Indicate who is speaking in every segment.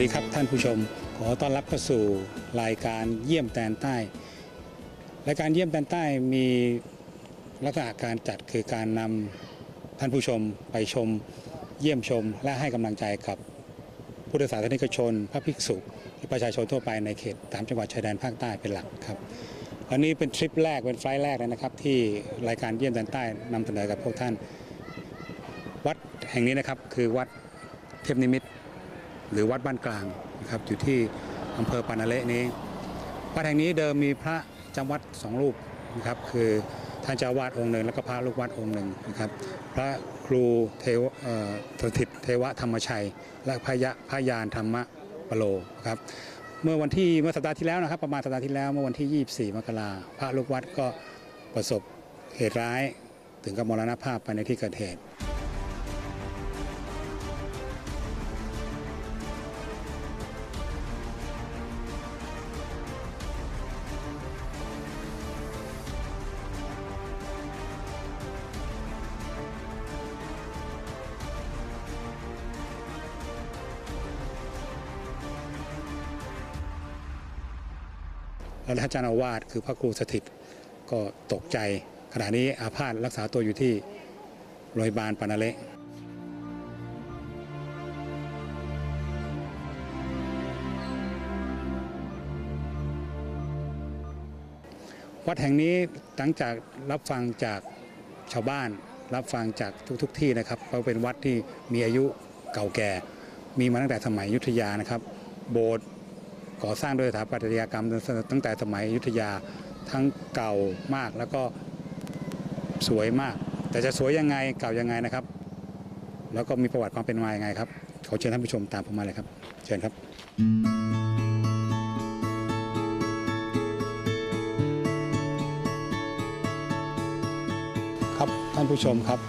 Speaker 1: ดีครับท่านผู้ชม ขอต้อนรับเข้าสู่รายการเยี่ยมแตนใต้ รายการเยี่ยมแตนใต้มีลักษณะการจัดคือการนำท่านผู้ชมไปชม เยี่ยมชม และให้กำลังใจกับพุทธศาสนิกชน พระภิกษุและประชาชนทั่วไปในเขตสามจังหวัดชายแดนภาคใต้เป็นหลักครับวันนี้เป็นทริปแรกเป็นไฟล์แรกเลยนะครับ ที่รายการเยี่ยมแตนใต้นำเสนอกับพวกท่าน วัดแห่งนี้นะครับคือวัดเทพนิมิตร หรือวัดบ้านกลางนะครับอยู่ที่อำเภอปานาเละนี้วัดแห่งนี้เดิมมีพระจำวัดสองรูปนะครับคือท่านเจ้าวาดองค์หนึ่งแล้วก็พระลูกวัดองค์หนึ่งนะครับพระครูเทวสถิตเทวธรรมชัย และพระยะพระยานธรรมะปโลครับเมื่อวันที่เมื่อสัปดาห์ที่แล้วนะครับ ประมาณสัปดาห์ที่แล้วเมื่อวันที่ 24 มกราพระลูกวัดก็ประสบเหตุร้าย ถึงกับมรณภาพไปในที่เกิดเหตุ เจ้าอาวาสคือพระครูสถิตก็ตกใจ ขณะนี้อาพาธรักษาตัวอยู่ที่โรงพยาบาลปานาเละวัดแห่งนี้หลังจากรับฟังจากชาวบ้าน รับฟังจากทุกๆทที่นะครับเพราะเป็นวัดที่มีอายุเก่าแก่ มีมาตั้งแต่สมัยยุทธยานะครับ โบสถ์ ก่อสร้างโดยสถาปัตยกรรมตั้งแต่สมัยอยุธยาทั้งเก่ามากแล้วก็สวยมาก แต่จะสวยยังไงเก่ายังไงนะครับ แล้วก็มีประวัติความเป็นมายังไงครับขอเชิญท่านผู้ชมตามผมมาเลยครับ เชิญครับ ครับท่านผู้ชมครับ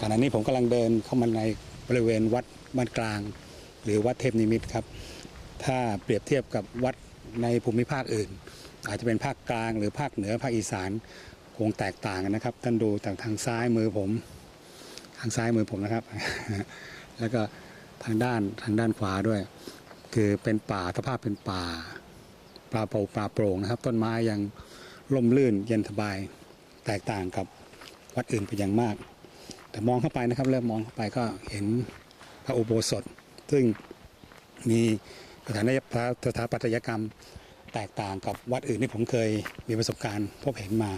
Speaker 1: ขณะนี้ผมกำลังเดินเข้ามาในบริเวณวัดบ้านกลาง หรือวัดเทพนิมิตครับ ถ้าเปรียบเทียบกับวัดในภูมิภาคอื่น อาจจะเป็นภาคกลางหรือภาคเหนือภาคอีสานคงแตกต่างกันนะครับ ท่านดูจากทางซ้ายมือผม ทางซ้ายมือผมนะครับ แล้วก็ทางด้านทางด้านขวาด้วย คือเป็นป่าสภาพเป็นป่าปลาโปร่งปลาโปร่งนะครับ ต้นไม้ยังร่มรื่นเย็นสบายแตกต่างกับวัดอื่นเป็นอย่างมาก แต่มองเข้าไปนะครับ เริ่มมองเข้าไปก็เห็นพระอุโบสถ ซึ่งมี สถานสถาปัตยกรรมแตกต่างกับวัดอื่นที่ผมเคยมีประสบการณ์พบเห็นมา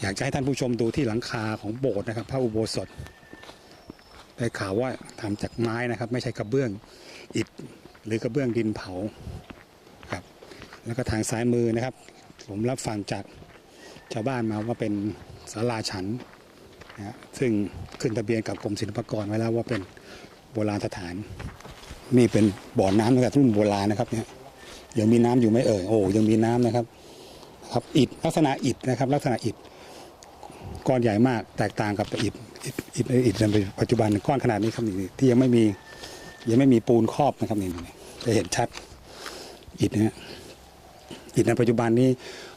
Speaker 1: อยากจะให้ท่านผู้ชมดูที่หลังคาของโบสถ์นะครับ พระอุโบสถได้ข่าวว่าทำจากไม้นะครับ ไม่ใช่กระเบื้องอิฐหรือกระเบื้องดินเผาครับ แล้วก็ทางซ้ายมือนะครับ ผมรับฟังจากชาวบ้านมาว่าเป็นศาลาฉันนะฮะซึ่งขึ้นทะเบียนกับกรมศิลปากรไว้แล้วว่าเป็นโบราณสถาน นี่เป็นบ่อน้ำตั้งแต่รุ่นโบราณนะครับเนี่ยยังมีน้ำอยู่ไหมเอ่ยโอ้ยังมีน้ำนะครับ ครับอิฐลักษณะอิฐนะครับ ลักษณะอิฐก้อนใหญ่มากแตกต่างกับอิฐอิฐอิฐในปัจจุบันก้อนขนาดนี้ครับนี่ที่ยังไม่มียังไม่มีปูนครอบนะครับนี่จะเห็นชัดอิฐนะฮะอิฐในปัจจุบันนี้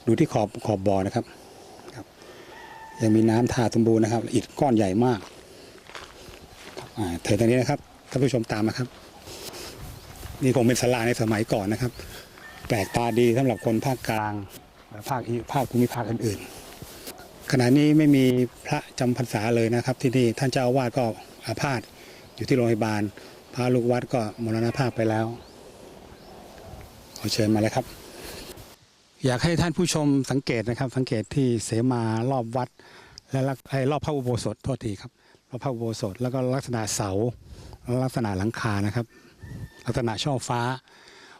Speaker 1: ดูที่ขอบขอบบ่อนะครับครับ ยังมีน้ำทาสมบูรณ์นะครับ อิฐก้อนใหญ่มากอ่าเถิดตรงนี้นะครับท่านผู้ชมตามมาครับ นี่คงเป็นศาลาในสมัยก่อนนะครับ แปลกตาดีสำหรับคนภาคกลางและภาคภาคภูมิภาคอื่นๆ ขณะนี้ไม่มีพระจำพรรษาเลยนะครับ ที่นี่ท่านเจ้าอาวาสก็อาพาธอยู่ที่โรงพยาบาล พระลูกวัดก็มรณภาพไปแล้วขอเชิญมาเลยครับ อยากให้ท่านผู้ชมสังเกตนะครับ สังเกตที่เสมารอบวัด และลักไอ้รอบพระอุโบสถโทษทีครับรอบพระอุโบสถแล้วก็ลักษณะเสาลักษณะหลังคานะครับ ลักษณะช่อฟ้า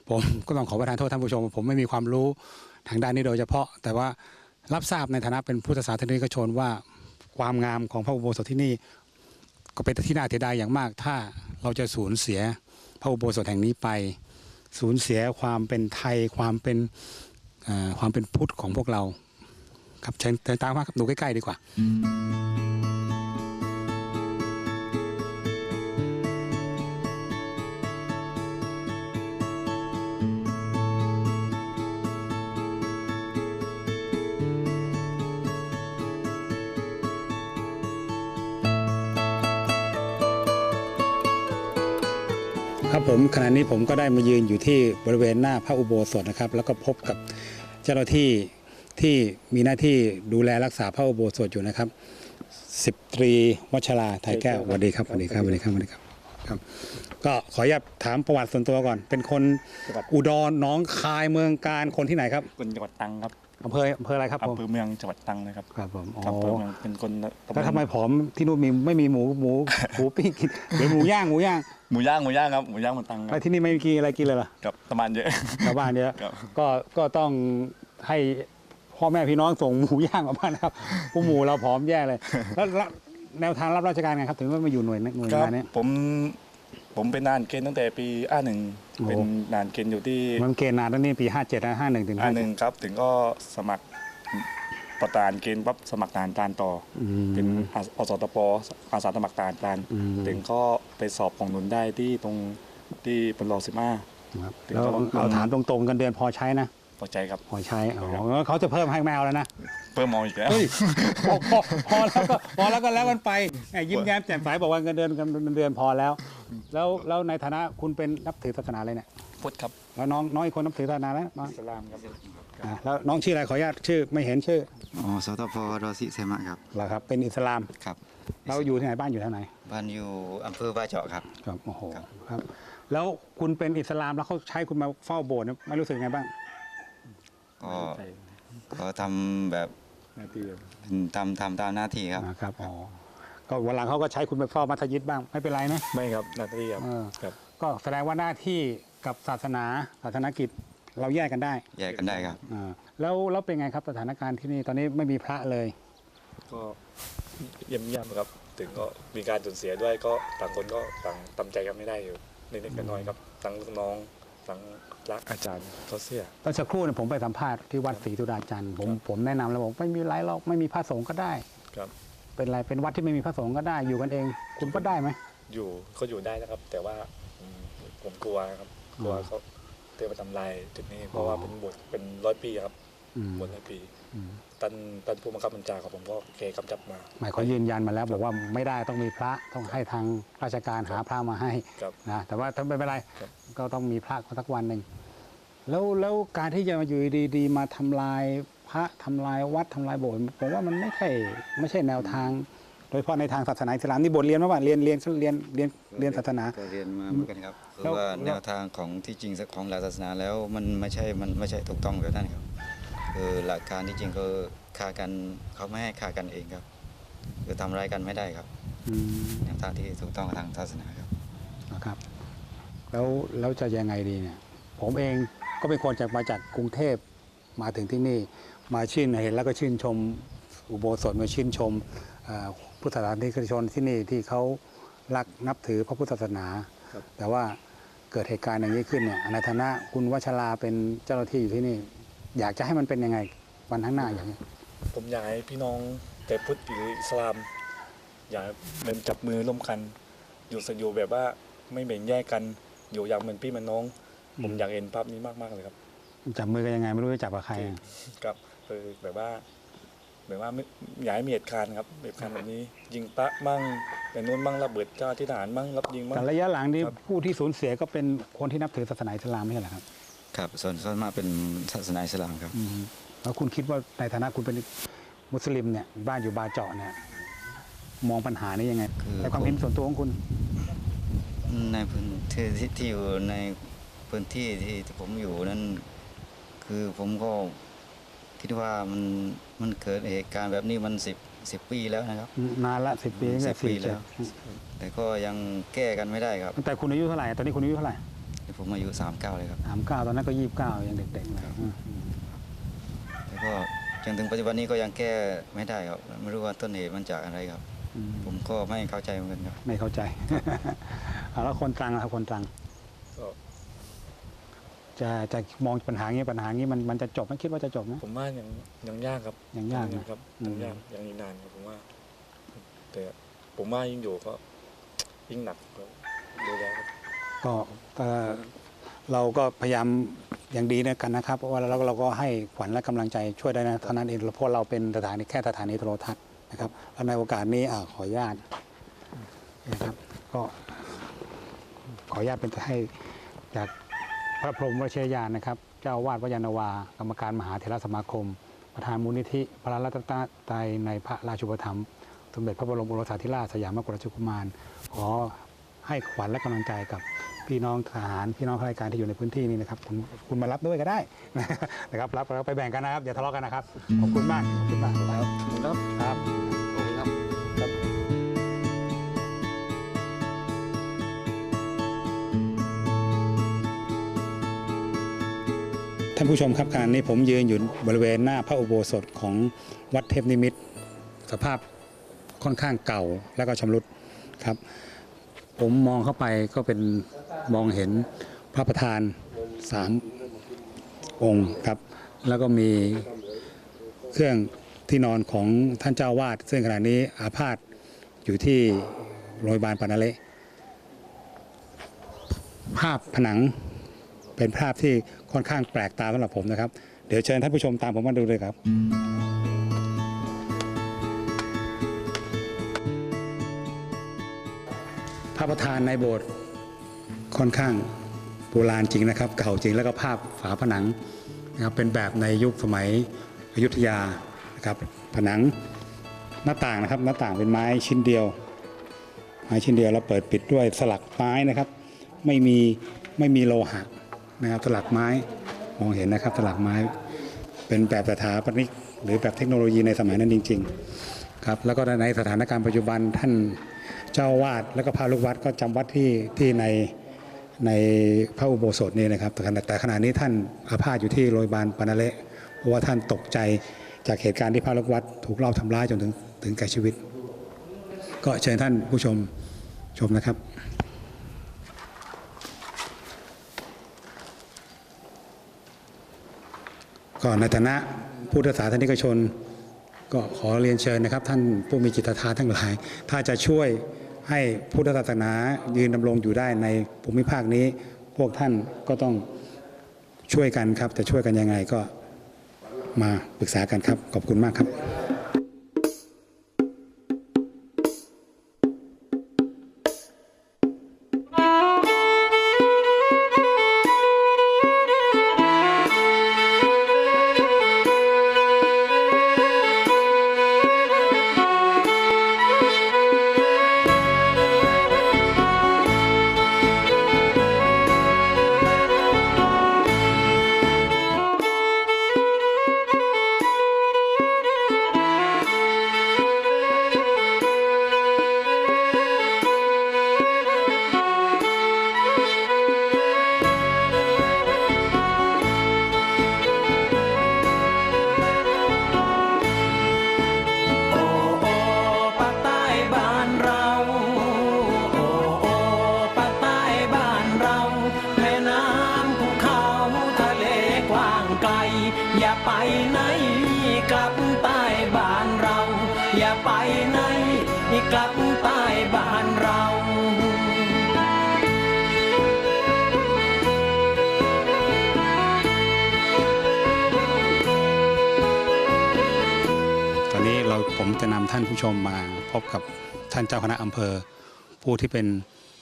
Speaker 1: ผมก็ต้องขอประทานโทษท่านผู้ชม ผมไม่มีความรู้ทางด้านนี้โดยเฉพาะ แต่ว่ารับทราบในฐานะเป็นพุทธศาสนิกชนว่าความงามของพระอุโบสถที่นี่ ก็เป็นที่น่าเสียดายอย่างมาก ถ้าเราจะสูญเสียพระอุโบสถแห่งนี้ไปสูญเสียความเป็นไทยความเป็นความเป็นพุทธของพวกเรา ครับชิญเชิญตามมาครับดูใกล้ ๆ ดีกว่า คครับผมขณะนี้ผมก็ได้มายืนอยู่ที่บริเวณหน้าพระอุโบสถนะครับ แล้วก็พบกับเจ้าหน้าที่ที่มีหน้าที่ดูแลรักษาพระอุโบสถอยู่นะครับสิบตรีวัชราไทยแก้วสวัสดีครับสวัสดีครับสวัสดีครับสวัสดีครับครับ ก็ขออนุญาตถามประวัติส่วนตัวก่อน เป็นคน
Speaker 2: จังหวัด
Speaker 1: อุดรหน้องคายเมืองการคนที่ไหนครับ
Speaker 2: คนจังหวัดตรังครับ
Speaker 1: อำเภออำเภออะไรครับผม
Speaker 2: อำเภอเมืองจังหวัดตรังนะครับ
Speaker 1: ครับผมอ๋อ
Speaker 2: ครับอำเภอเมืองเป็นคนตำบล
Speaker 1: แล้วทำไมผอมที่นู่นมีไม่มีหมูหมูหมูปิ้งกินหรือหมูย่างหมูย่าง
Speaker 2: หมูย่างหมูย่างครับหมูย่างเมืองตรังค
Speaker 1: แล้
Speaker 2: รั
Speaker 1: ว
Speaker 2: บ
Speaker 1: ที่นี่ไม่มีกินอะไรกินเลยเหรอ
Speaker 2: กับประมาณเยอะ
Speaker 1: ชาวบ้านเยอะ
Speaker 2: ครับ
Speaker 1: ก็ก็ต้องให้พ่อแม่พี่น้องส่งหมูย่างมาบ้านนะครับผู้หมูเราผอมแย่เลยแล้วแล้วแนวทางรับราชการไงครับ ถึงว่ามาอยู่หน่วยหน่วย
Speaker 2: ครับ
Speaker 1: งานเนี้ย
Speaker 2: ผมผมเป็นนานเกณฑ์ตั้งแต่ปีอ้าหนึ่ง
Speaker 1: โอ้
Speaker 2: เป็นนานเกณฑ์อยู่ที่
Speaker 1: มันเกณฑ์นานตั้งนี่ปี 57นะ51ถึง
Speaker 2: อ้าหนึ่งครับ ถึงก็สมัคร ประธานเกณฑ์ปั๊บสมัครทหารการต่อ
Speaker 1: อื
Speaker 2: อ
Speaker 1: ม
Speaker 2: เป็นอาอสตปอาสาสมัครทหารการ
Speaker 1: อืม
Speaker 2: ถึงก็ไปสอบของหนุนได้ที่ตรงที่ปนรอสิบห้า
Speaker 1: ครับ
Speaker 2: ถึง
Speaker 1: แล้ว
Speaker 2: ก็ลง
Speaker 1: เอาถามตรงๆกันเดือนพอใช้นะ
Speaker 2: พอใจครับ
Speaker 1: พอใช้อ๋องั้นเขาจะเพิ่มให้แมวแล้วนะ
Speaker 2: เพิ่มมองอีกแล้ว
Speaker 1: เฮ้ยพอพอพอแล้วก็พอแล้วก็แล้วกันไปแหมยิ้มแย้มแจ่มใสบอกว่าเงินเดือนเงินเดือนพอแล้ว แล้วแล้วในฐานะคุณเป็นนับถือศาสนาอะไรเนี่ย
Speaker 2: พุทธครับ
Speaker 1: แล้วน้องน้องอีกคนนับถือศาสนาแล้วน้อง
Speaker 2: อิสลามครับ
Speaker 1: อ่าแล้วน้องชื่ออะไรขออนุญาตชื่อไม่เห็นชื่อ
Speaker 3: อ๋อสตพรอสิเซมะครับ
Speaker 1: เหรอครับเป็นอิสลาม
Speaker 3: ครับ
Speaker 1: เราอยู่ที่ไหนบ้านอยู่ที่ไหน
Speaker 3: บ้านอยู่อำเภอบ้านเจาะครับ
Speaker 1: ครับโอ้โห
Speaker 3: ครับ
Speaker 1: ครับแล้วคุณเป็นอิสลามแล้วเขาใช้คุณมาเฝ้าโบสถ์เนี่ยไม่รู้สึกไงบ้าง
Speaker 3: ก็ก็ทำแบบ
Speaker 2: นาที
Speaker 3: ทำทำตามหน้าที่ครับ
Speaker 1: นะครับอ๋อก็วันหลังเขาก็ใช้คุณไปเฝ้ามัสยิดบ้างไม่เป็นไรนะ
Speaker 2: ไม่ครับนาทีครับ
Speaker 1: เออ
Speaker 2: ครับ
Speaker 1: ก็แสดงว่าหน้าที่กับศาสนาศาสนกิจ เราแยกกันได้
Speaker 3: แยกกันได้ครับ
Speaker 1: อ่าแล้วแล้วเป็นไงครับสถานการณ์ที่นี่ตอนนี้ไม่มีพระเลย
Speaker 2: ก็เยี่ยมเยี่ยมครับ ถึงก็มีการสูญเสียด้วยก็ต่างคนก็ต่างทำใจกันไม่ได้อยู่นิดๆน้อยๆครับทั้งลูกน้องทั้งรักอาจารย์เขาเสีย
Speaker 1: ตอนสักครู่เนี่ยผมไปสัมภาษณ์ที่วัดศรีธุดาจันทร์ผมผมแนะนำแล้วบอกไม่มีไรหรอกไม่มีพระสงฆ์ก็ได้
Speaker 2: ครับ
Speaker 1: เป็นไรเป็นวัดที่ไม่มีพระสงฆ์ก็ได้อยู่กันเอง คุณก็ได้ไหม
Speaker 2: อยู่เขาอยู่ได้นะครับ แต่ว่าอืมผมกลัวครับกลัว
Speaker 1: อ๋อ
Speaker 2: เขา เตือนมาทำลายจุดนี้เพราะว่าเป็นบทเป็นร้อยปีครับ
Speaker 1: อืม
Speaker 2: บทร้อยปี
Speaker 1: อืม
Speaker 2: ตันตันผู้บังคับบัญชาของผมก็เคกำจับมา
Speaker 1: หมายเขายืนยันมาแล้วบอกว่าไม่ได้ต้องมีพระต้องให้ทางราชการหาพระมาให้
Speaker 2: ครับ
Speaker 1: นะแต่ว่าถ้าไม่เป็นไร
Speaker 2: ครับ
Speaker 1: ก็ต้องมีพระสักวันหนึ่งแล้วแล้วการที่จะมาอยู่ดีๆมาทำลายพระทำลายวัดทำลายโบสถ์ผมว่ามันไม่ใช่ไม่ใช่แนวทาง โดยเฉพาะในทางศาสนาอิสลามนี่บทเรียนมาว่าเรียนเรียนเรียนเรียนเรียนศาสนา
Speaker 3: ก็เรียนมาเหมือนกันครับคือ
Speaker 1: แล้ว
Speaker 3: ว่า
Speaker 1: แล้ว
Speaker 3: แนวทางของที่จริงของหลักศาสนาแล้วมันไม่ใช่มันไม่ใช่ถูกต้องแบบนั้นครับคือหลักการที่จริงก็ฆ่ากันเขาไม่ให้ฆ่ากันเองครับคือทำร้ายกันไม่ได้ครับ
Speaker 1: อืม
Speaker 3: แนวทางที่ถูกต้องทางศาสนาครับ
Speaker 1: นะครับ แล้วแล้วจะยังไงดีเนี่ย ผมเองก็เป็นคนจากมาจากกรุงเทพมาถึงที่นี่ มาชื่นเห็นแล้วก็ชื่นชมอุโบสถมาชื่นชมเอ่อ พุทธศาสนิกชนที่นี่ที่เขารักนับถือพระพุทธศาสนา
Speaker 2: ครับ
Speaker 1: แต่ว่าเกิดเหตุการณ์อย่างนี้ขึ้นเนี่ยในฐานะคุณวัชราเป็นเจ้าหน้าที่อยู่ที่นี่ อยากจะให้มันเป็นยังไงวันข้างหน้าอย่างนี้
Speaker 2: ผมอยากให้พี่น้องแต่พุทธหรืออิสลาม อยากให้เป็นจับมือร่วมกัน อยู่สอยู่แบบว่าไม่แบ่งแยกกันอยู่อย่างเหมือนพี่เหมือนน้อง ผมอยากเห็นภาพนี้มากๆเลยครับ
Speaker 1: จับมือกันยังไงไม่รู้จะจับกับใคร
Speaker 2: ครับคือแบบว่า แบบว่าไม่อยากให้มีเหตุการณ์ครับเหตุการณ์แบบนี้ ยิงปะมั่งแต่นู้นมั่งระเบิดเจ้าที่ทหารมั่งรับยิงมั่ง
Speaker 1: แต่ระยะหลังนี้
Speaker 2: ครับ
Speaker 1: ผู้ที่สูญเสียก็เป็นคนที่นับถือศาสนาอิสลามไม่ใช่เหรอครับ
Speaker 3: ครับส่วนส่วนมากเป็นศาสนาอิสลามครับ
Speaker 1: อืมแล้วคุณคิดว่าในฐานะคุณเป็นมุสลิมเนี่ยบ้านอยู่บาเจาะเนี่ยมองปัญหานี้ยังไง
Speaker 3: คือ
Speaker 1: ในความเห็นส่วนตัวของคุณ
Speaker 3: ในพื้นที่ที่ที่อยู่ในพื้นที่ที่ที่ผมอยู่นั้น คือผมก็ คิดว่ามันมันเกิดเหตุการณ์แบบนี้มันสิบสิบปีแล้วนะครับ
Speaker 1: นานละสิบปีตั้งแต่
Speaker 3: 10ปี
Speaker 1: สี่
Speaker 3: แล้
Speaker 1: เจ็ด
Speaker 3: วแต่ก็ยังแก้กันไม่ได้ครับ
Speaker 1: ตั้งแต่คุณอายุเท่าไหร่ ตอนนี้คุณอายุเท่าไหร่
Speaker 3: ผมอายุสามเก้าเลยครับ
Speaker 1: สามเก้าตอนนั้นก็ยี่สิบเก้ายังเด็กๆเลย
Speaker 3: ครับ
Speaker 1: อืม
Speaker 3: แล้วก็จนถึงปัจจุบันนี้ก็ยังแก้ไม่ได้ครับ ไม่รู้ว่าต้นเหตุมันจากอะไรครับ
Speaker 1: อืม
Speaker 3: ผมก็ไม่เข้าใจเหมือนกันครับ
Speaker 1: ไม่เข้าใจเอาแล้วคนตรังนะครับคนตรัง
Speaker 2: ก็
Speaker 1: จะจะมองปัญหางี้ปัญหางี้มันมันจะจบไหมคิดว่าจะจบไหม
Speaker 2: ผมว่ายังยังยากครับ
Speaker 1: ยังยากนะ
Speaker 2: ครับ
Speaker 1: อืม
Speaker 2: ยังยากยังอีกนานครับผมว่า แต่ผมว่ายิ่งอยู่ก็ยิ่งหนักครับดูแลครับ
Speaker 1: ก็เอ่อเราก็พยายามอย่างดีนะกันนะครับเพราะว่าเราเราก็ให้ขวัญและกำลังใจช่วยได้นะเท่านั้นเองเพราะเราเป็นสถานีแค่สถานีโทรทัศน์นะครับแล้วในโอกาสนี้อ่าขออนุญาตนะครับ ก็ขอออนุญาตเป็นให้จาก พระพรหมวชิรยานนะครับ เจ้าวาดวัยานวา กรรมการมหาเถรสมาคม ประธานมูลนิธิ พระรัตนตรัยในพระราชูปถัมภ์สมเด็จพระบรมโอรสาธิราชสยามกุฎราชกุมาร ขอให้ขวัญและกำลังใจกับพี่น้องทหารพี่น้องข้าราชการที่อยู่ในพื้นที่นี้นะครับคุณคุณมารับด้วยก็ได้นะครับรับแล้วไปแบ่งกันนะครับอย่าทะเลาะกันนะครับขอบคุณมากขอบคุณมากครับ
Speaker 3: ครับ
Speaker 1: ครับ ท่านผู้ชมครับขณะนี้ผมยืนอยู่บริเวณหน้าพระอุโบสถของวัดเทพนิมิตร สภาพค่อนข้างเก่าแล้วก็ชำรุดครับ ผมมองเข้าไปก็เป็นมองเห็นพระประธานสามองค์ครับ แล้วก็มีเครื่องที่นอนของท่านเจ้าวาด ซึ่งขณะนี้อาพาธอยู่ที่โรงพยาบาลปานาเละภาพผนัง เป็นภาพที่ค่อนข้างแปลกตาสำหรับผมนะครับ เดี๋ยวเชิญท่านผู้ชมตามผมมาดูเลยครับ พระประธานในโบสถ์ค่อนข้างโบราณจริงนะครับ เก่าจริงแล้วก็ภาพฝาผนังนะครับเป็นแบบในยุคสมัยอยุธยานะครับ ผนังหน้าต่างนะครับ หน้าต่างเป็นไม้ชิ้นเดียว ไม้ชิ้นเดียวแล้วเปิดปิดด้วยสลักไม้นะครับ ไม่มีไม่มีโลหะ นะครับสลักไม้มองเห็นนะครับสลักไม้เป็นแบบสถาปนิกหรือแบบเทคโนโลยีในสมัยนั้นจริง ๆ ครับ แล้วก็ในสถานการณ์ปัจจุบันท่านเจ้าวาดแล้วก็พระลูกวัดก็จำวัดที่ที่ในในพระอุโบสถนี่นะครับแต่ขณะแต่ขณะนี้ท่านอาพาธอยู่ที่โรงพยาบาลปานาเละเพราะว่าท่านตกใจจากเหตุการณ์ที่พระลูกวัดถูกลอบทำร้ายจนถึงถึงแก่ชีวิต ก็เชิญท่านผู้ชมชมนะครับ ก็ในฐานะพุทธศาสนิกชน ก็ขอเรียนเชิญนะครับ ท่านผู้มีจิตศรัทาทั้งหลาย ถ้าจะช่วยให้พุทธศาสนายืนดำรงอยู่ได้ในภูมิภาคนี้ พวกท่านก็ต้องช่วยกันครับ แต่ช่วยกันยังไงก็มาปรึกษากันครับ ขอบคุณมากครับ
Speaker 4: อย่าไปไหนกลับใต้บ้านเรา อย่าไปไหนกลับใต้บ้านเรา
Speaker 1: ตอนนี้เราผมจะนำท่านผู้ชมมาพบกับท่านเจ้าคณะอำเภอ ผู้ที่เป็น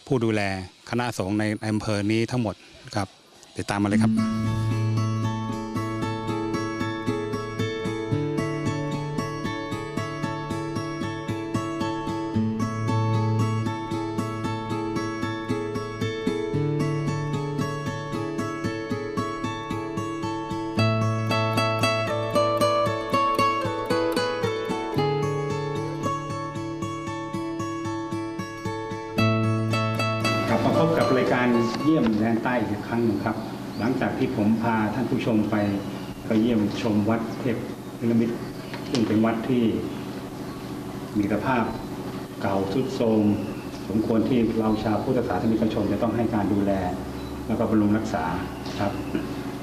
Speaker 1: ผู้ดูแลคณะสงฆ์ในอำเภอนี้ทั้งหมดครับติดตามมาเลยครับับมาพบกับรายการเยี่ยมแดนใต้อีกครั้งหนึ่งครับ หลังจากที่ผมพาท่านผู้ชมไปไปเยี่ยมชมวัดเทพนิมิตซึ่งเป็นวัดที่มีสภาพเก่าทรุดโทรมสมควรที่เราชาวพุทธศาสนิกชนจะต้องให้การดูแล แล้วก็บำรุงรักษาครับ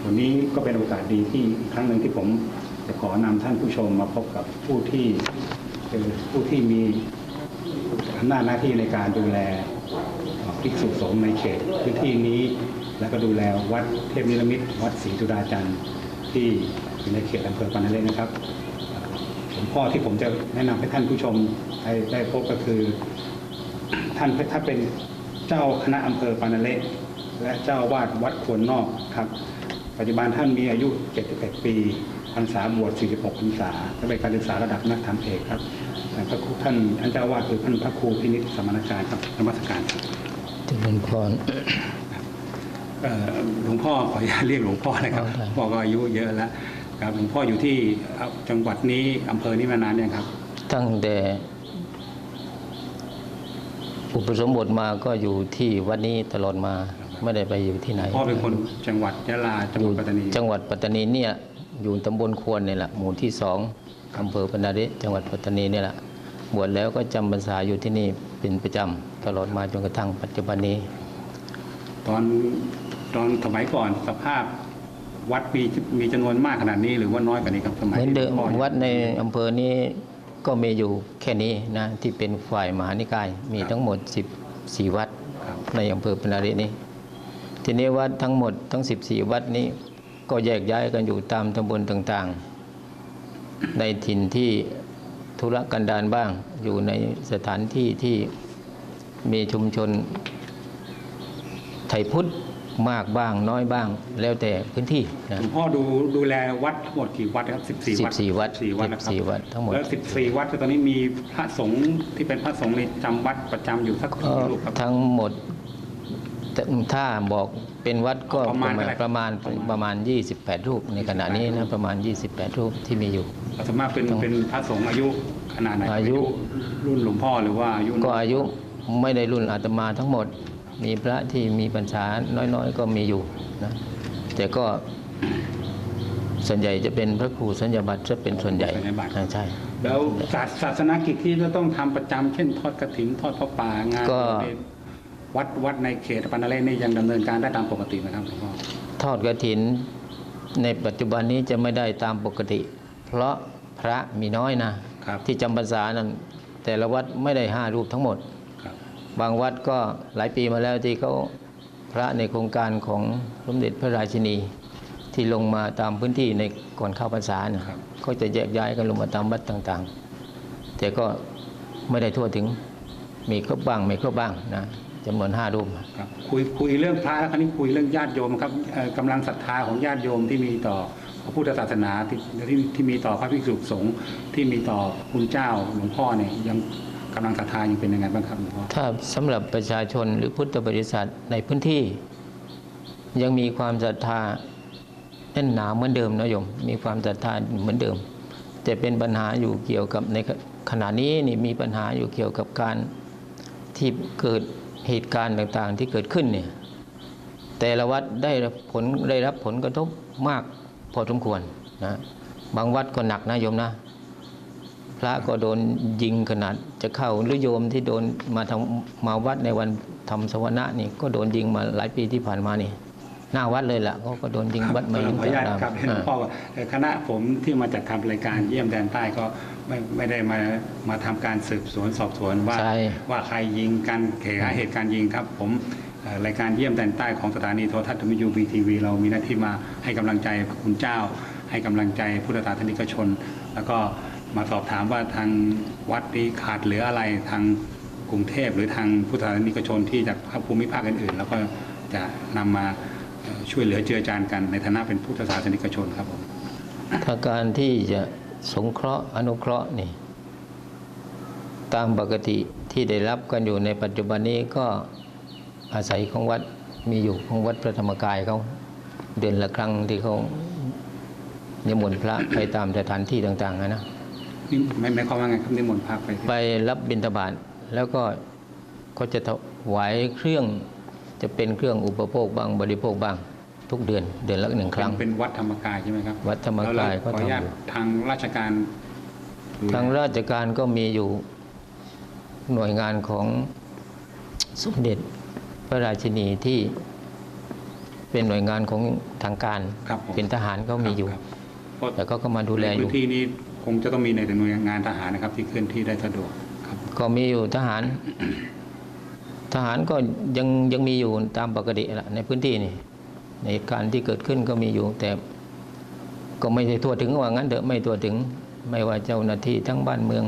Speaker 1: วันนี้ก็เป็นโอกาสดีที่อีกครั้งหนึ่งที่ผมจะขอนำท่านผู้ชมมาพบกับผู้ที่เป็นผู้ที่มีอำนาจหน้าที่ในการดูแล ภิกษุสงฆ์ในเขตพื้นที่นี้ แล้วก็ดูแลวัดเทพนิรมิตวัดศรีจุฬาจันทร์ที่อยู่ในเขตอำเภอปานาเล่นะครับหลวงพ่อที่ผมจะแนะนำให้ท่านผู้ชมได้พบก็คือ ท่านถ้าเป็นเจ้าคณะอำเภอปานาเละและเจ้าวาดวัดควรนอกครับ ปัจจุบันท่านมีอายุ 71 ปีพรรษาบวช 46 พรรษาและเป็นการศึกษาระดับนักธรรมเอกครับแต่พระครูท่านท่านเจ้าอาวาดคือท่านพระครูพินิจสมณการครับนมัสการครับ
Speaker 5: เจริญพร
Speaker 1: เอ่อหลวงพ่อขออนุญาตเรียกหลวงพ่อนะครับ
Speaker 5: เอาได้
Speaker 1: พ่อก็อายุเยอะแล้วครับหลวงพ่ออยู่ที่จังหวัดนี้อำเภอนี้มานานยังครับ
Speaker 5: ตั้งแต่อุปสมบทมาก็อยู่ที่วัดนี้ตลอดมาไม่ได้ไปอยู่ที่ไหน
Speaker 1: พ่อเป็นคนจังหวัดยะลาจังหวัดปัตตานี
Speaker 5: จังหวัดปัตตานีเนี่ยอยู่ตำบลควรเนี่ยแหละหมู่ที่สองอำเภอปนาริจังหวัดปัตตานีเนี่ยแหละบวชแล้วก็จำพรรษาอยู่ที่นี่ เป็นประจำตลอดมาจนกระทั่งปัจจุบันนี้
Speaker 1: ตอนตอนสมัยก่อนสภาพวัดมีมีจำนวนมากขนาดนี้หรือว่าน้อยกว่านี้ครับสมัย
Speaker 5: เหมือนเดิม
Speaker 1: ที่พ่ออยู่
Speaker 5: วัดในอำเภอนี้ก็มีอยู่แค่นี้นะที่เป็นฝ่ายมหานิกายมีทั้งหมด 14 วัด
Speaker 1: ครับ
Speaker 5: ในอำเภอปนารินี้ ทีนี้วัดทั้งหมดทั้ง 14 วัดนี้ก็แยกย้ายกันอยู่ตามตำบลต่างๆ ในถิ่นที่ ธุรกันดารบ้าง อยู่ในสถานที่ที่มีชุมชนไทยพุทธมากบ้างน้อยบ้างแล้วแต่พื้นที่นะ
Speaker 1: หลวงพ่อดูดูแลวัดทั้งหมดกี่วัดครับ 14 วัด
Speaker 5: 14 วัด
Speaker 1: 14วัดนะครับ
Speaker 5: 14วัดทั้งหมด
Speaker 1: แล้ว14 วัดตอนนี้มีพระสงฆ์ที่เป็นพระสงฆ์ในจำวัดประจำอยู่สัก
Speaker 5: ก็
Speaker 1: กี่รูปครับ
Speaker 5: ทั้งหมดแต่ถ้าบอก เป็นวัดก็
Speaker 1: ประมาณเท่าไหร่
Speaker 5: ประมาณประมาณ 28 รูปในขณะนี้นะประมาณ 28 รูปที่มีอยู่
Speaker 1: สมมติเป็นเป็นพระสงฆ์อายุขนาดไหน
Speaker 5: อายุ
Speaker 1: รุ่นหลวงพ่อหรือว่าอายุ
Speaker 5: ก็อายุไม่ได้รุ่นอาตมาทั้งหมด มีพระที่มีพรรษาน้อยๆ ก็มีอยู่นะแต่ก็ส่วนใหญ่จะเป็นพระครูสัญญาบัตรจะเป็นส่วนใหญ่อ่าใช่
Speaker 1: แล้วศาสศาสนกิจที่จะต้องทำประจำเช่นทอดกระถินทอดพระป่างาน
Speaker 5: ก็
Speaker 1: วัดวัดในเขตปานาเล่นี่ยังดำเนินการได้ตามปกติไหมครับหลวงพ่อ
Speaker 5: ทอดกระถิน ในปัจจุบันนี้จะไม่ได้ตามปกติ เพราะพระมีน้อยนะ
Speaker 1: ครับ
Speaker 5: ที่จำพรรษานั้นแต่ละวัดไม่ได้ห้ารูปทั้งหมด
Speaker 1: ครับ
Speaker 5: บางวัดก็หลายปีมาแล้วที่เขาพระในโครงการของสมเด็จพระราชินีที่ลงมาตามพื้นที่ในก่อนเข้าพรรษาเนี่ย
Speaker 1: ครับ
Speaker 5: ก็จะแยกย้ายกันลงมาตามวัดต่างๆ แต่ก็ไม่ได้ทั่วถึงมีครบบ้างไม่ครบบ้างนะ จำนวนห้ารูป
Speaker 1: ครับคุยคุยเรื่องพระแล้วคราวนี้คุยเรื่องญาติโยมครับเอ่อกำลังศรัทธาของญาติโยมที่มีต่อพระพุทธศาสนาที่ที่ที่มีต่อพระภิกษุสงฆ์ที่มีต่อคุณเจ้าหลวงพ่อเนี่ยยังกำลังศรัทธายังเป็นยังไงบ้างครับหลวงพ่อ
Speaker 5: ถ้าสำหรับประชาชนหรือพุทธบริษัทในพื้นที่ ยังมีความศรัทธาแน่นหนาเหมือนเดิมนะโยมมีความศรัทธาเหมือนเดิม แต่เป็นปัญหาอยู่เกี่ยวกับในขณะนี้นี่มีปัญหาอยู่เกี่ยวกับการที่เกิด เหตุการณ์ต่างๆที่เกิดขึ้นเนี่ยแต่ละวัดได้รับผลได้รับผลกระทบมากพอสมควรนะบางวัดก็หนักนะโยมนะ พระก็โดนยิงขนาดจะเข้าหรือโยมที่โดนมาทำมาวัดในวันทำสวนะนี่ก็โดนยิงมาหลายปีที่ผ่านมานี่หน้าวัดเลยล่ะเขาก็โดนยิงวัด
Speaker 1: ข
Speaker 5: มา
Speaker 1: อ
Speaker 5: ยิง
Speaker 1: อนุญาต
Speaker 5: ตาม
Speaker 1: ครับให้หลวงพ่อว่าเอ่อคณะผมที่มาจัดทำรายการเยี่ยมแดนใต้ก็ไม่ไม่ได้มามาทำการสืบสวนสอบสวนว่า
Speaker 5: ใช่
Speaker 1: ว่าใครยิงกันเหตุเหตุการณ์ยิงครับ ผมเอ่อรายการเยี่ยมแดนใต้ของสถานีโทรทัศน์วิทยุบีทีวีเรามีหน้าที่มาให้กำลังใจพระคุณเจ้า ให้กำลังใจพุทธศาสนิกชน แล้วก็มาสอบถามว่าทางวัดนี้ขาดเหลืออะไรทางกรุงเทพหรือทางพุทธศาสนิกชนที่จากภูมิภาคอื่นๆ แล้วก็จะนำมาเอ่อช่วยเหลือเจือจานกันในฐานะเป็นพุทธศาสนิกชนครับผม
Speaker 5: ถ้าการที่จะ สงเคราะห์อนุเคราะห์นี่ ตามปกติที่ได้รับกันอยู่ในปัจจุบันนี้ก็อาศัยของวัดมีอยู่ของวัดพระธรรมกายเขาเดือนละครั้งที่เขานิมนต์พระไปตามสถานที่ต่างๆนะนะ
Speaker 1: นี่ไม่ไม่ความว่าไงครับนิมนต์พระไป
Speaker 5: ไปรับบิณฑบาตแล้วก็เขาจะถวายเครื่องจะเป็นเครื่องอุปโภคบ้างบริโภคบ้าง ทุกเดือนเดือนละหนึ่งครั้ง
Speaker 1: เป็นวัดธรรมกายใช่ไหมครับ
Speaker 5: วัดธรรมกาย
Speaker 1: แล้ว
Speaker 5: ก็
Speaker 1: ขออนุญาต
Speaker 5: ทำอยู่
Speaker 1: ทางราชการดูแล
Speaker 5: ทางราชการก็มีอยู่หน่วยงานของสมเด็จพระราชินีที่เป็นหน่วยงานของทางการ
Speaker 1: ครับผม
Speaker 5: เป็นทหารก็มีอยู่
Speaker 1: ครับเพราะ
Speaker 5: แต่ก็ก็มาดูแล
Speaker 1: ใน
Speaker 5: อ
Speaker 1: พื้
Speaker 5: ยู่
Speaker 1: นที่นี้คงจะต้องมีในหน่วยงานทหารนะครับ ที่เคลื่อนที่ได้สะดวกครับ
Speaker 5: ก็มีอยู่ทหาร ทหารก็ยังยังมีอยู่ตามปกติแหละในพื้นที่นี่ ในการที่เกิดขึ้นก็มีอยู่ แต่ก็ไม่ได้ทั่วถึงว่างั้นเถอะไม่ทั่วถึง ไม่ว่าเจ้าหน้าที่ทั้งบ้านเมือง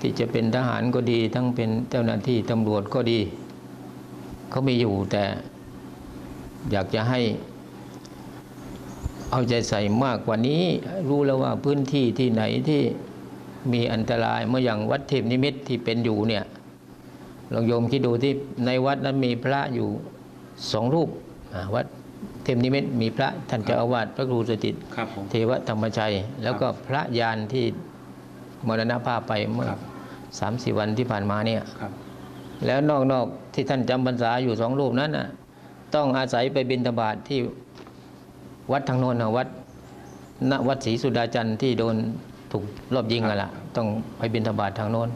Speaker 5: ที่จะเป็นทหารก็ดี ทั้งเป็นเจ้าหน้าที่ตำรวจก็ดีเขามีอยู่แต่อยากจะให้เอาใจใส่มากกว่านี้รู้แล้วว่าพื้นที่ที่ไหนที่มีอันตรายเมื่ออย่างวัดเทพนิมิตที่เป็นอยู่เนี่ยลองโยมคิดดูที่ในวัดนั้นมีพระอยู่สองรูปวัด ทพนิมิตรมีพระท่านเจ้าอาวาสพระครูสถิต
Speaker 1: ครับผม
Speaker 5: เทวธรรมชัย แล้วก็พระยานที่มรณภาพไปเมื่อ
Speaker 1: ครับ
Speaker 5: สามสี่วันที่ผ่านมาเนี่ย
Speaker 1: ครับ
Speaker 5: แล้วนอกๆที่ท่านจำพรรษาอยู่สองรูปนั้นน่ะต้องอาศัยไปบิณฑบาตทที่วัดทางโน้นนะวัดณวัดศรีสุดาจันทร์ที่โดนถูกรอบยิงกันละต้องไปบิณฑบาตทางโน้น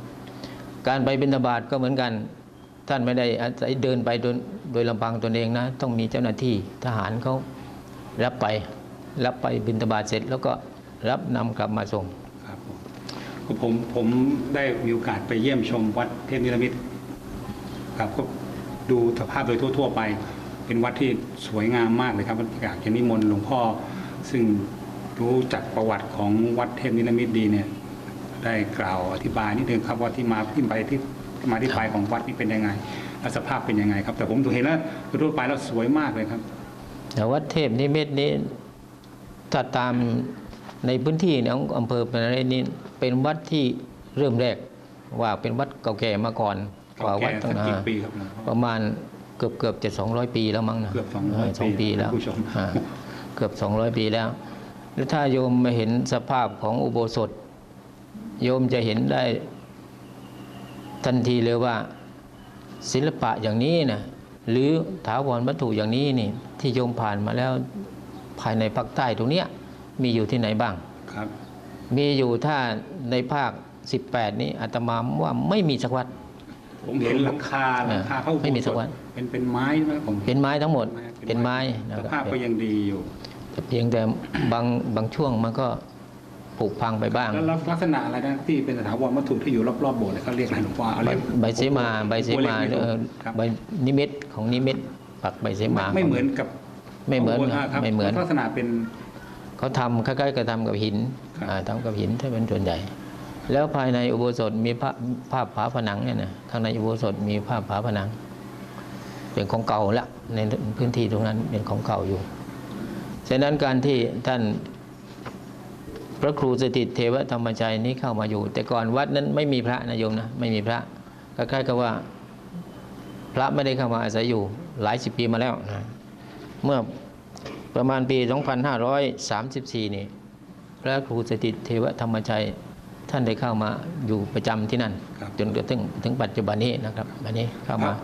Speaker 5: การไปบิณฑบาตก็เหมือนกัน ท่านไม่ได้อาศัยเดินไปโดยโดยลำพังตนเองนะ ต้องมีเจ้าหน้าที่ทหารเขารับไปรับไปบิณฑบาตเสร็จ แล้วก็รับนำกลับมาส่ง
Speaker 1: ครับผมผมผมได้มีโอกาสไปเยี่ยมชมวัดเทพนิรมิตครับก็ดูสภาพโดยทั่ว ๆ ไป เป็นวัดที่สวยงามมากเลยครับอยากจะนิมนต์หลวงพ่อ ซึ่งรู้จักประวัติของวัดเทพนิรมิตดีเนี่ย ได้กล่าวอธิบายนิดนึงครับว่าที่มาที่ไปที่ มาที่ไปของวัดนี้เป็นยังไงและสภาพเป็นยังไงครับ แต่ผมดูเห็นแล้วโดยทั่วไปแล้วสวยมากเลยครับ
Speaker 5: แต่วัดเทพนิมิตรนี้ถ้าตามในพื้นที่ของอำเภอปนเรศนี้เป็นวัดที่เริ่มแรกว่าเป็นวัดเก่าแก่มาก่อนก
Speaker 1: เก่า
Speaker 5: ว่าวั
Speaker 1: แก่
Speaker 5: ดตั้
Speaker 1: สั
Speaker 5: ง
Speaker 1: กกี่
Speaker 5: อ่า
Speaker 1: ปีครับหลวงพ่อ
Speaker 5: ประมาณเกือบเกือบเจ็ดสองร้อยปีแล้วมั้งนะ
Speaker 1: เกือบ200
Speaker 5: สอง
Speaker 1: ปี
Speaker 5: ปีแล้ว
Speaker 1: ท่านผู้ชม
Speaker 5: อ่าเกือบสองร้อยปีแล้วแล้วถ้าโยมมาเห็นสภาพของอุโบสถ โยมจะเห็นได้ ทันทีเลยว่า ศิลปะอย่างนี้นะหรือถาวรวัตถุอย่างนี้นี่ที่โยมผ่านมาแล้วภายในภาคใต้ตรงเนี้ยมีอยู่ที่ไหนบ้าง
Speaker 1: ครับ
Speaker 5: มีอยู่ถ้าในภาค 18 นี้อาตมาว่าไม่มีสักวัด
Speaker 1: ผมเห็นหลังคาหลังคาเข้า
Speaker 5: ไม่มีสักวัน
Speaker 1: เป็นเป็นไม้ใช่ไหมผม
Speaker 5: เป็นไม้ทั้งหมดเป็นไม้นะ
Speaker 1: ส
Speaker 5: ครับ
Speaker 1: ภาพก็ยังดีอยู่
Speaker 5: แต่เพียงแต่บางบางช่วงมันก็ ผุพังไปบ้าง
Speaker 1: แล้วลักษณะอะไรนะที่เป็นสถาวรวัตถุที่อยู่รอบๆโบสถ์เนี่ยเขาเรียกอะไรหลวงพ่อเอา
Speaker 5: ใบ
Speaker 1: เรียก
Speaker 5: ใบเสมาใบเสมา
Speaker 1: ผมรียกไถูก
Speaker 5: เออ
Speaker 1: ครับ
Speaker 5: ใบนิมิตของนิมิตปักใบเสมา
Speaker 1: ไม่เหมือนกับ
Speaker 5: ไม่เหมือน
Speaker 1: ครับ
Speaker 5: ไม่เหมือน
Speaker 1: ลักษณะเป็น
Speaker 5: เขาทำคล้ายๆกับทำกับหิน
Speaker 1: ครับ
Speaker 5: อ่าทำกับหินถ้าเป็นส่วนใหญ่ แล้วภายในอุโบสถมีภาพภาพฝาผนังเนี่ยนะข้างในอุโบสถมีภาพฝาผนัง เป็นของเก่าละในพื้นที่ตรงนั้นเป็นของเก่าอยู่ฉะนั้นการที่ท่าน พระครูสถิตเทวธรรมชัยนี้เข้ามาอยู่ แต่ก่อนวัดนั้นไม่มีพระนะโยมนะไม่มีพระคล้ายๆกับว่า พระไม่ได้เข้ามาอาศัยอยู่หลายสิบปีมาแล้วนะเมื่อประมาณปี 2534 นี่ พระครูสถิตเทวธรรมชัยท่านได้เข้ามาอยู่ประจำที่นั่น
Speaker 1: ครับ
Speaker 5: จนกระทั่งถึงปัจจุบันนี้นะครับอันนี้เข้า
Speaker 1: พ
Speaker 5: มา
Speaker 1: ระ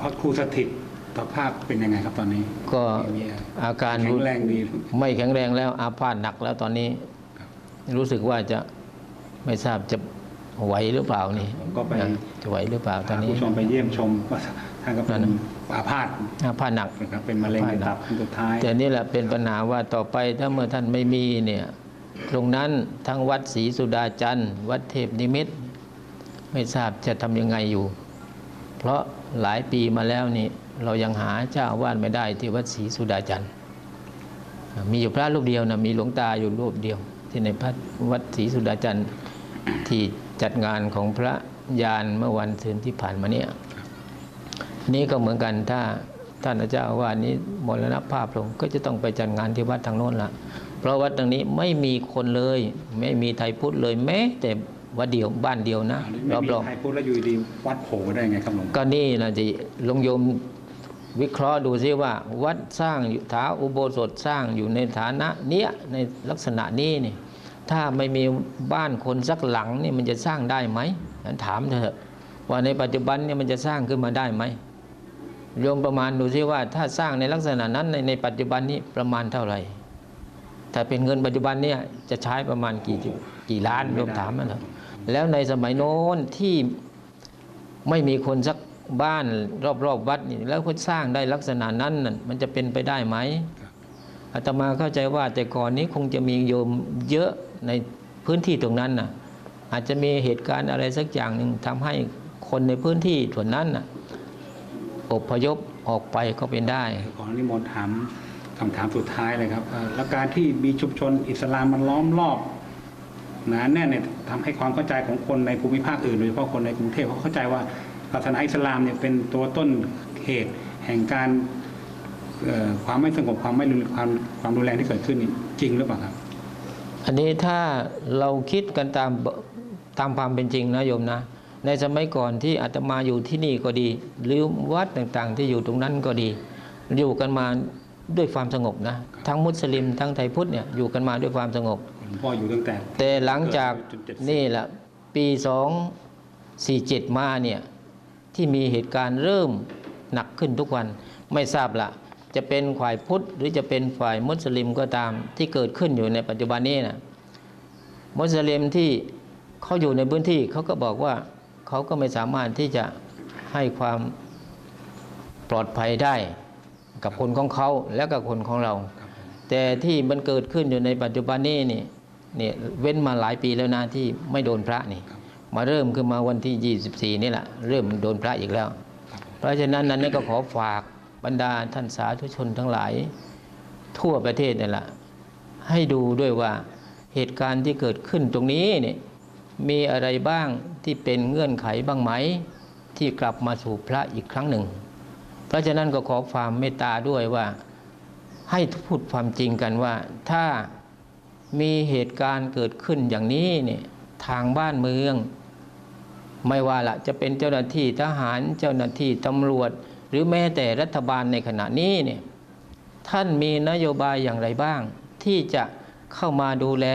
Speaker 1: พระครูสถิตสภาพเป็นยังไงครับตอนนี้
Speaker 5: ก็
Speaker 1: มี
Speaker 5: อาการ
Speaker 1: แข็งแรงดี
Speaker 5: ไม่แข็งแรงแล้วอาพาธหนักแล้วตอนนี้
Speaker 1: ค รับ
Speaker 5: รู้สึกว่าจะไม่ทราบจะไหวหรือเปล่านี่
Speaker 1: ผมก็ไป
Speaker 5: นะจะไหวหรือเปล่าตอ
Speaker 1: พาน
Speaker 5: นี้
Speaker 1: ผู้ชมไปเยี่ยมชมว่าท่านก็เป็น
Speaker 5: นั่น
Speaker 1: อาพาธ
Speaker 5: อาพาธหนัก
Speaker 1: นะครับเป็นมะเร็งในตับขั้นสุดท้าย
Speaker 5: แต่นี่แหละเป็นปัญหาว่าต่อไปถ้าเมื่อท่านไม่มีเนี่ยตรงนั้นทั้งวัดศรีสุดาจันทร์วัดเทพนิมิตร ไม่ทราบจะทำยังไงอยู่ เพราะหลายปีมาแล้วนี่เรายังหาเจ้าอาวาสไม่ได้ที่วัดศรีสุดาจันทร์มีอยู่พระรูปเดียวนะมีหลวงตาอยู่รูปเดียว ที่ในพระวัดศรีสุดาจันทร์ที่จัดงานของพระยานเมื่อวันศุกร์ที่ผ่านมาเนี่ยนี่ก็เหมือนกันถ้าท่านอาจารย์ว่าสนี้มรณภาพลงก็จะต้องไปจัดงานที่วัดทางโน้นละเพราะวัดตรงนี้ไม่มีคนเลย ไม่มีไทยพุทธเลยแม้แต่วัดเดียวบ้านเดียวนะ
Speaker 1: ไม่
Speaker 5: รอบ
Speaker 1: มี
Speaker 5: รอบ
Speaker 1: ใครพูดแล้วอยู่ดีวัดโผล่ได้ไงครับหลวงพ่อ
Speaker 5: ก็นี่นะจีลงโยม วิเคราะห์ดูซิว่า วัดสร้างอยู่ถาอุโบสถสร้างอยู่ในฐานะเนี้ยในลักษณะนี้นี่ถ้าไม่มีบ้านคนสักหลังนี่มันจะสร้างได้ไหมฉันถามเถอะ ว่าในปัจจุบันเนี่ยมันจะสร้างขึ้นมาได้ไหมโยมประมาณดูซิว่าถ้าสร้างในลักษณะนั้นในในปัจจุบันนี้ประมาณเท่าไหร่ถ้าเป็นเงินปัจจุบันเนี่ยจะใช้ประมาณกี่กี่ล้านโยมถามมันเถอะแล้วในสมัยโน้นที่ไม่มีคนสัก บ้านรอบๆวัดนี่แล้วคนสร้างได้ลักษณะนั้นน่ะมันจะเป็นไปได้ไหมอาตมาเข้าใจว่าแต่ก่อนนี้คงจะมีโยมเยอะในพื้นที่ตรงนั้นน่ะอาจจะมีเหตุการณ์อะไรสักอย่างหนึ่งทำให้คนในพื้นที่ส่วนนั้นน่ะอพยพออกไปก็เป็นได้
Speaker 1: ขอนิมนต์ถามคำถามสุดท้ายเลยครับเอ่อแล้วการที่มีชุมชนอิสลามมันล้อมรอบหนาแน่นเนี่ยทำให้ความเข้าใจของคนในภูมิภาคอื่นโดยเฉพาะคนในกรุงเทพเขาเข้าใจว่า ศาสนาอิสลามเนี่ยเป็นตัวต้นเหตุแห่งการเอ่อความไม่สงบความไม่รุนความความรุนแรงที่เกิดขึ้นนี่จริงหรือเปล่าครับ
Speaker 5: อันนี้ถ้าเราคิดกันตามตามความเป็นจริงนะโยมนะ ในสมัยก่อนที่อาตมาอยู่ที่นี่ก็ดี หรือวัดต่างๆ ที่อยู่ตรงนั้นก็ดี อยู่กันมาด้วยความสงบนะ ทั้งมุสลิมทั้งไทยพุทธเนี่ยอยู่กันมาด้วยความสงบ
Speaker 1: หลวงพ่ออยู่ตั้งแต่
Speaker 5: แต่หลังจาก
Speaker 1: จน70
Speaker 5: นี่แหละปี247มาเนี่ย ที่มีเหตุการณ์เริ่มหนักขึ้นทุกวันไม่ทราบละจะเป็นฝ่ายพุทธหรือจะเป็นฝ่ายมุสลิมก็ตามที่เกิดขึ้นอยู่ในปัจจุบันนี้นะมุสลิมที่เขาอยู่ในพื้นที่เขาก็บอกว่าเขาก็ไม่สามารถที่จะให้ความปลอดภัยได้กับคนของเขาและกับคนของเรา แต่ที่มันเกิดขึ้นอยู่ในปัจจุบันนี้นี่เนี่ยเว้นมาหลายปีแล้วนะที่ไม่โดนพระนี่ มาเริ่มขึ้นมาวันที่ 24 นี่แหละเริ่มโดนพระอีกแล้ว เพราะฉะนั้นนั้นก็ขอฝากบรรดาท่านสาธุชนทั้งหลาย ทั่วประเทศนี่แหละให้ดูด้วยว่าเหตุการณ์ที่เกิดขึ้นตรงนี้เนี่ยมีอะไรบ้างที่เป็นเงื่อนไขบ้างไหม ที่กลับมาสู่พระอีกครั้งหนึ่ง เพราะฉะนั้นก็ขอความเมตตาด้วยว่า ให้พูดความจริงกันว่า ถ้ามีเหตุการณ์เกิดขึ้นอย่างนี้เนี่ย ทางบ้านเมือง ไม่ว่าละจะเป็นเจ้าหน้าที่ทหารเจ้าหน้าที่ตำรวจ หรือแม้แต่รัฐบาลในขณะนี้เนี่ยท่านมีนโยบายอย่างไรบ้าง ที่จะเข้ามาดูแล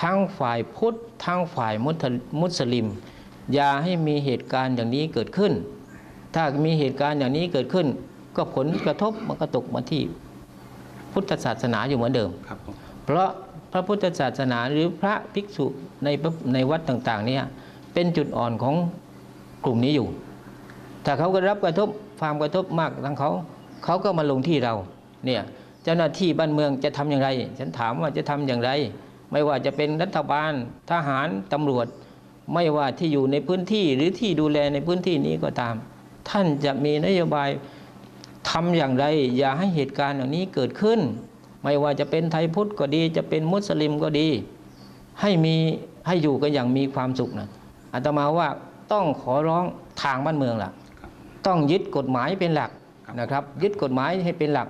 Speaker 5: ทั้งฝ่ายพุทธทั้งฝ่ายมุสมุสลิม อย่าให้มีเหตุการณ์อย่างนี้เกิดขึ้น ถ้ามีเหตุการณ์อย่างนี้เกิดขึ้น ก็ผลกระทบมันก็ตกมาที่พุทธศาสนาอยู่เหมือนเดิม
Speaker 1: ครับผม
Speaker 5: เพราะ พระพุทธศาสนาหรือพระภิกษุในในวัดต่างๆเนี่ยเป็นจุดอ่อนของกลุ่มนี้อยู่ ถ้าเขาก็รับกระทบความกระทบมากทางเขาเขาก็มาลงที่เราเนี่ยเจ้าหน้าที่บ้านเมืองจะทำอย่างไร ฉันถามว่าจะทำอย่างไร ไม่ว่าจะเป็นรัฐบาลทหารตำรวจ ไม่ว่าที่อยู่ในพื้นที่หรือที่ดูแลในพื้นที่นี้ก็ตาม ท่านจะมีนโยบายทำอย่างไร อย่าให้เหตุการณ์อย่างนี้เกิดขึ้น ไม่ว่าจะเป็นไทยพุทธก็ดี จะเป็นมุสลิมก็ดี ให้มีให้อยู่กันอย่างมีความสุขนะอาตมาว่าต้องขอร้องทางบ้านเมืองล่ะ
Speaker 1: ครับ
Speaker 5: ต้องยึดกฎหมายเป็นหลัก
Speaker 1: ครับ
Speaker 5: นะครับ ยึดกฎหมายให้เป็นหลัก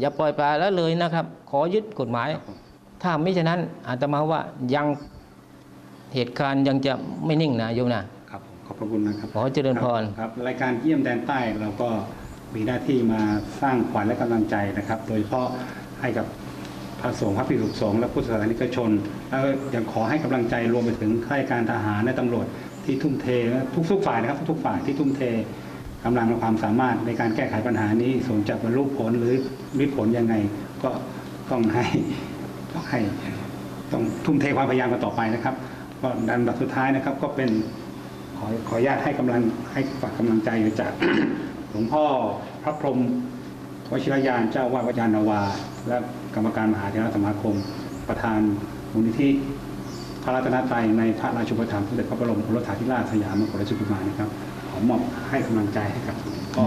Speaker 5: อย่าปล่อยปละละเลยนะครับ ขอยึดกฎหมาย
Speaker 1: ครับผม
Speaker 5: ถ้าไม่ฉะนั้นอาตมาว่ายังเหตุการณ์ยังจะไม่นิ่งนะโยมนะ
Speaker 1: ครับผมขอบพระคุณนะครับ
Speaker 5: ขอเจริญพร
Speaker 1: ครับรายการเยี่ยมแดนใต้เราก็มีหน้าที่มาสร้างขวัญและกำลังใจนะครับ โดยเฉพาะ ให้กับพระสงฆ์พระภิกษุสงฆ์และพุทธศาสนิกชนแล้วยังขอให้กำลังใจรวมไปถึงข้าราชการทหารและตำรวจที่ทุ่มเททุกทุกๆฝ่ายนะครับทุกๆฝ่ายที่ทุ่มเทกำลังและความสามารถในการแก้ไขปัญหานี้สมจะบรรลุผลหรือมิผลยังไงก็ต้องให้ต้องให้ต้องทุ่มเทความพยายามกันต่อไปนะครับก็ดันดับสุดท้ายนะครับก็เป็นขอขออนุญาตให้กำลังให้ฝากกำลังใจจากหลวงพ่อพระพรหมวชิรยานเจ้าวาดวัดยานาวา และกรรมการมหาเถรสมาคม ประธานมูลนิธิพระรัตนตรัยในพระราชูปถัมภ์สมเด็จพระบรมโอรสาธิราชสยามกุฎราชกุมารนะครับขอมอบให้กำลังใจให้กับก็